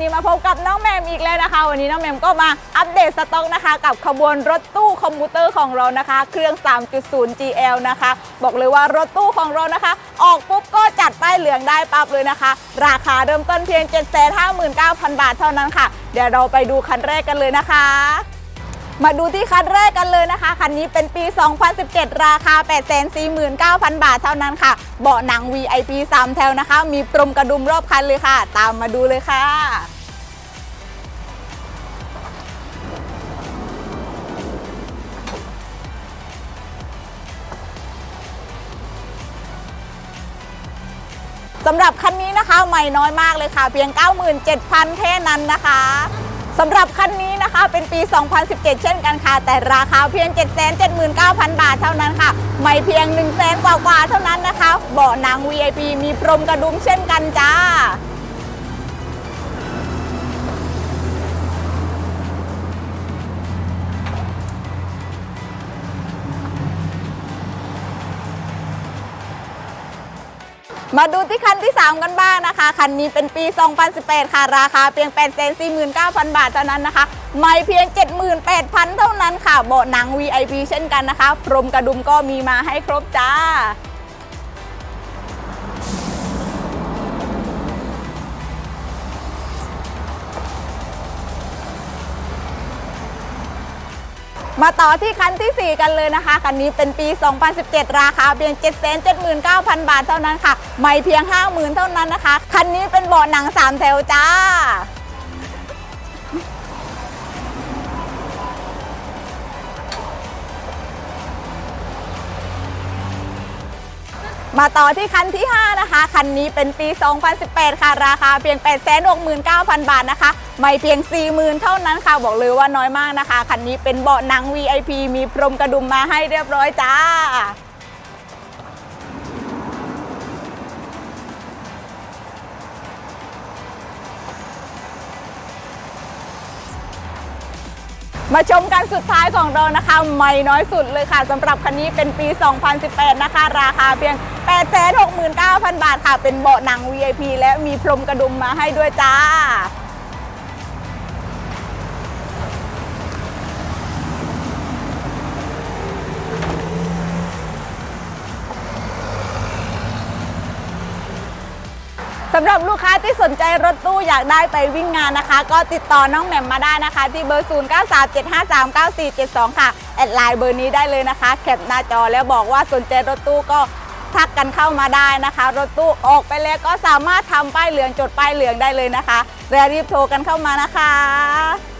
นี้มาพบกับน้องแมมอีกแล้วนะคะ วันนี้น้องแมมก็มาอัปเดตสต็อกนะคะ กับขบวนรถตู้คอมพิวเตอร์ของเรานะคะ เครื่อง 3.0 GL นะคะ บอกเลยว่ารถตู้ของเรานะคะ ออกปุ๊บก็จัดป้ายเหลืองได้ปั๊บเลยนะคะ ราคาเริ่มต้นเพียง 759,000 บาทเท่านั้นค่ะ เดี๋ยวเราไปดูคันแรกกันเลยนะคะ มาดูที่คันแรกกันเลยนะคะ คันนี้เป็นปี 2017 ราคา 849,000 บาทเท่านั้นค่ะ เบาะหนัง VIP 3 แถวนะคะ มีปรมกระดุมรอบคันเลยค่ะ ตามมาดูเลยค่ะสำหรับคันนี้นะคะใหม่น้อยมากเลยค่ะ เพียง 97,000 แค่นั้นนะคะ สำหรับคันนี้นะคะเป็นปี 2017 เช่นกันค่ะ แต่ราคาเพียง 779,000 บาทเท่านั้นค่ะ ไม่เพียง 1 0 0 0 0แสนกว่าๆเท่านั้นนะคะ เบาะหนัง VIP มีพรมกระดุมเช่นกันจ้า มาดูที่คันที่ 3 กันบ้างนะคะ คันนี้เป็นปี 2018 ค่ะ ราคาเพียง 849,000 บาทเท่านั้นนะคะ ไม่เพียง 78,000 เท่านั้นค่ะ เบาะหนัง VIP เช่นกันนะคะ พรมกระดุมก็มีมาให้ครบจ้า มาต่อที่คันทีสี่ 4 กันเลยนะคะ คันนี้เป็นปี 2017 ราคาเพียง 779,000 บาทเท่านั้นค่ะ ไม่เพียง 50,000 เท่านั้นนะคะ คันนี้เป็นเบาะหนัง 3 แถวจ้า มาต่อที่คันที่ 5 นะคะ คันนี้เป็นปี 2018 ค่ะ ราคาเพียง 869,000 บาทนะคะ ไม่เพียง 40,000 เท่านั้นค่ะ บอกเลยว่าน้อยมากนะคะ คันนี้เป็นเบาะหนัง VIP มีพรมกระดุมมาให้เรียบร้อยจ้า มาชมกันสุดท้ายของเรานะคะ ไม่น้อยสุดเลยค่ะสำหรับคันนี้เป็นปี 2018 นะคะ ราคาเพียง 869,000 บาทค่ะ เป็นเบาะหนัง VIP และมีพรมกระดุมมาให้ด้วยจ้า สำหรับลูกค้าที่สนใจรถตู้อยากได้ไปวิ่งงานนะคะ ก็ติดต่อน้องแหม่มมาได้นะคะ ที่เบอร์ 0 9 3 7 5 3 9 4 7 2 ค่ะ แอดไลน์เบอร์นี้ได้เลยนะคะ แคปหน้าจอแล้วบอกว่าสนใจรถตู้ก็ทักกันเข้ามาได้นะคะ รถตู้ออกไปแล้วก็สามารถทำป้ายเหลืองจดป้ายเหลืองได้เลยนะคะและรีบโทรกันเข้ามานะคะ